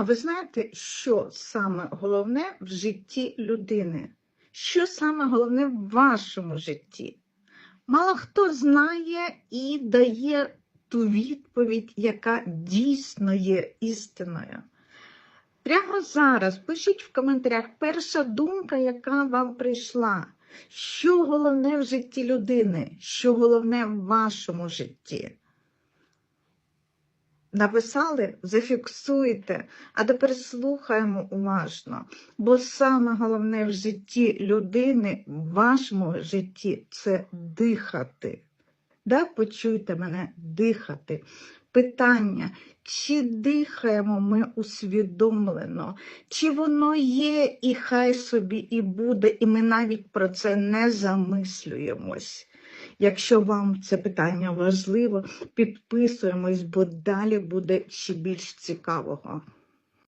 А ви знаєте, що саме головне в житті людини? Що саме головне в вашому житті? Мало хто знає і дає ту відповідь, яка дійсно є істиною. Прямо зараз пишіть в коментарях перша думка, яка вам прийшла. Що головне в житті людини? Що головне в вашому житті? Написали, зафіксуйте, а тепер слухаємо уважно. Бо саме головне в житті людини, в вашому житті це дихати. Да, почуйте мене, дихати. Питання, чи дихаємо ми усвідомлено, чи воно є, і хай собі і буде, і ми навіть про це не замислюємось. Якщо вам це питання важливо, підписуємось, бо далі буде ще більш цікавого.